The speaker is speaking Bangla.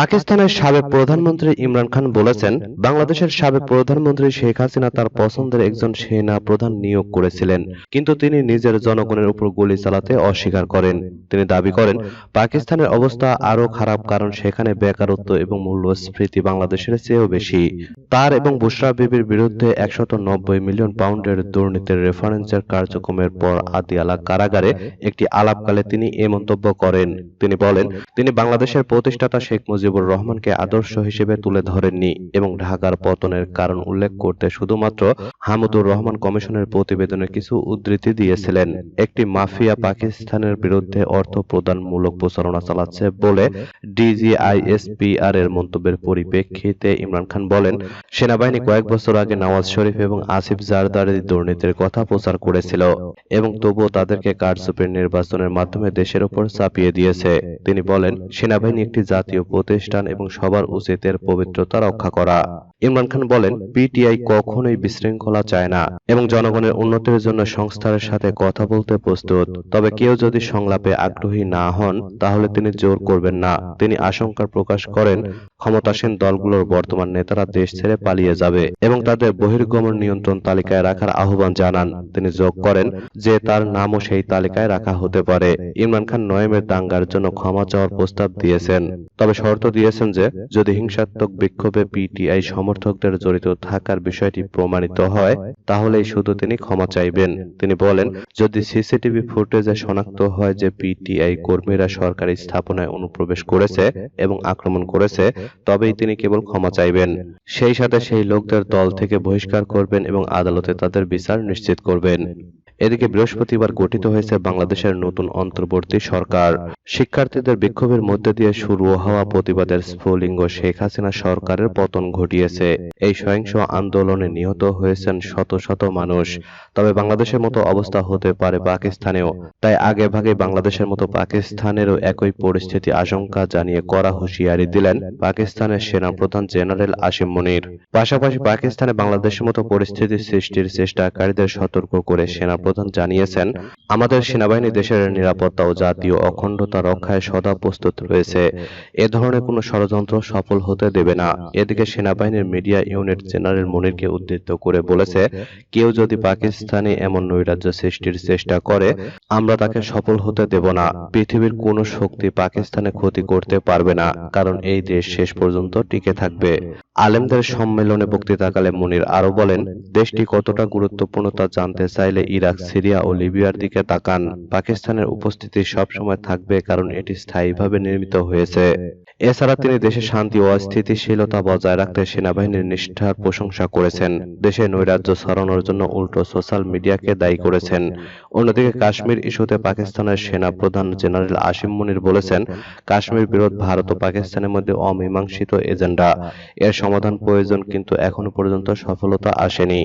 পাকিস্তানের সাবেক প্রধানমন্ত্রী ইমরান খান বলেছেন বাংলাদেশের সাবেক প্রধানমন্ত্রী শেখ হাসিনা তার পছন্দের একজন সেনা প্রধান নিয়োগ করেছিলেন। কিন্তু তিনি নিজের জনগণের উপর গুলি চালাতে অস্বীকার করেন। তিনি দাবি করেন পাকিস্তানের অবস্থা আরও খারাপ কারণ সেখানে বেকারত্ব এবং মূল্যস্ফীতি বাংলাদেশের চেয়েও বেশি। তার এবং বুশরা বিবির বিরুদ্ধে একশত নব্বই মিলিয়ন পাউন্ডের দুর্নীতির রেফারেন্সের কার্যক্রমের পর আদিয়ালা কারাগারে একটি আলাপকালে তিনি এ মন্তব্য করেন। তিনি বলেন তিনি বাংলাদেশের প্রতিষ্ঠাতা শেখ মুজিবুর রহমানকে আদর্শ হিসেবে তুলে ধরেননি এবং ঢাকার পতনের কারণ উল্লেখ করতে শুধুমাত্র হামুদুর রহমান কমিশনের প্রতিবেদনে কিছু উদ্ধৃতি দিয়েছিলেন। একটি মাফিয়া পাকিস্তানের বিরুদ্ধে অর্থ প্রদানমূলক প্রচারণা চালাচ্ছে বলে ডিজিআইএসপিআর এর মন্তব্যের পরিপ্রেক্ষিতে ইমরান খান বলেন, সেনাবাহিনী কয়েক বছর আগে নওয়াজ শরীফ এবং আসিফ জারদারির দুর্নীতির কথা প্রচার করেছিল এবং তবুও তাদেরকে কারচুপির নির্বাচনের মাধ্যমে দেশের উপর চাপিয়ে দিয়েছে। তিনি বলেন, সেনাবাহিনী একটি জাতীয় প্রতিষ্ঠান এবং সবার উচিত এর পবিত্রতা রক্ষা করা। ইমরান খান বলেন, পিটিআই কখনোই বিশৃঙ্খলা চায় না এবং জনগণের উন্নতির জন্য সংস্থার সাথে কথা বলতে প্রস্তুত। তবে কেউ যদি সংলাপে আগ্রহী না হন, তাহলে তিনি জোর করবেন না। তিনি আশঙ্কা প্রকাশ করেন, ক্ষমতাসীন দলগুলোর বর্তমান নেতারা দেশ ছেড়ে পালিয়ে যাবে এবং তাদের বহির্গমন নিয়ন্ত্রণ তালিকায় রাখার আহ্বান জানান। তিনি যোগ করেন, যে তার নামও সেই তালিকায় রাখা হতে পারে। ইমরান খান নয়েমের দাঙ্গার জন্য ক্ষমা চাওয়ার প্রস্তাব দিয়েছেন। তবে শর্ত দিয়েছেন যে, যদি হিংসাত্মক বিক্ষোভে পিটিআই সমর্থকদের জড়িত থাকার বিষয়টি প্রমাণিত হয়, তাহলেই শুধু তিনি ক্ষমা চাইবেন। তিনি বলেন, যদি সিসিটিভি ফুটেজে শনাক্ত হয় যে পিটিআই কর্মীরা সরকারি স্থাপনায় অনুপ্রবেশ করেছে এবং আক্রমণ করেছে, তবেই তিনি কেবল ক্ষমা চাইবেন। সেই সাথে সেই লোকদের দল থেকে বহিষ্কার করবেন এবং আদালতে তাদের বিচার নিশ্চিত করবেন। এদিকে বৃহস্পতিবার গঠিত হয়েছে বাংলাদেশের নতুন অন্তর্বর্তী সরকার। শিক্ষার্থীদের বিক্ষোভের মধ্যে দিয়ে শুরু হওয়া প্রতিবাদের স্ফুলিঙ্গ শেখ হাসিনা সরকারের পতন ঘটিয়েছে। এই সহিংস আন্দোলনে নিহত হয়েছেন শত শত মানুষ। তবে বাংলাদেশের মতো অবস্থা হতে পারে পাকিস্তানেও। তাই আগে ভাগে বাংলাদেশের মতো পাকিস্তানেরও একই পরিস্থিতি আশঙ্কা জানিয়ে কড়া হুঁশিয়ারি দিলেন পাকিস্তানের সেনাপ্রধান জেনারেল আসিম মনির। পাশাপাশি পাকিস্তানে বাংলাদেশের মতো পরিস্থিতি সৃষ্টির চেষ্টাকারীদের সতর্ক করে সেনাপ্রধান জানিয়েছেন, আমাদের সেনাবাহিনী দেশের নিরাপত্তা ও জাতীয় অখণ্ডতা রক্ষায় সদা প্রস্তুত রয়েছে। এ ধরনের কোনো ষড়যন্ত্র সফল হতে দেবে না। এদিকে সেনাবাহিনীর মিডিয়া ইউনিট জেনারেল মনিরকে উদ্ধৃত করে বলেছে, কেউ যদি পাকিস্তানে এমন নৈরাজ্য সৃষ্টির চেষ্টা করে, আমরা তাকে সফল হতে দেব না। পৃথিবীর কোনো শক্তি পাকিস্তানে ক্ষতি করতে পারবে না, কারণ এই দেশ শেষ পর্যন্ত টিকে থাকবে। আলেমদের সম্মেলনে বক্তৃতাকালে মনির আরও বলেন, দেশটি কতটা গুরুত্বপূর্ণ তা জানতে চাইলে ইরাক, সিরিয়া ও লিবিয়ার দিকে তাকান। পাকিস্তানের উপস্থিতি সবসময় থাকবে কারণ এটি স্থায়ীভাবে নির্মিত হয়েছে। এছাড়া তিনি দেশে শান্তি ও স্থিতিশীলতা বজায় রাখতে সেনাবাহিনীর নিষ্ঠার প্রশংসা করেছেন। দেশে নৈরাজ্য ছড়ানোর জন্য উল্টো সোশ্যাল মিডিয়াকে দায়ী করেছেন। অন্যদিকে কাশ্মীর ইস্যুতে পাকিস্তানের সেনা প্রধান জেনারেল আসিম মুনির বলেছেন, কাশ্মীর বিরোধ ভারত ও পাকিস্তানের মধ্যে অমীমাংসিত এজেন্ডা। এর সমাধান প্রয়োজন কিন্তু এখনও পর্যন্ত সফলতা আসেনি।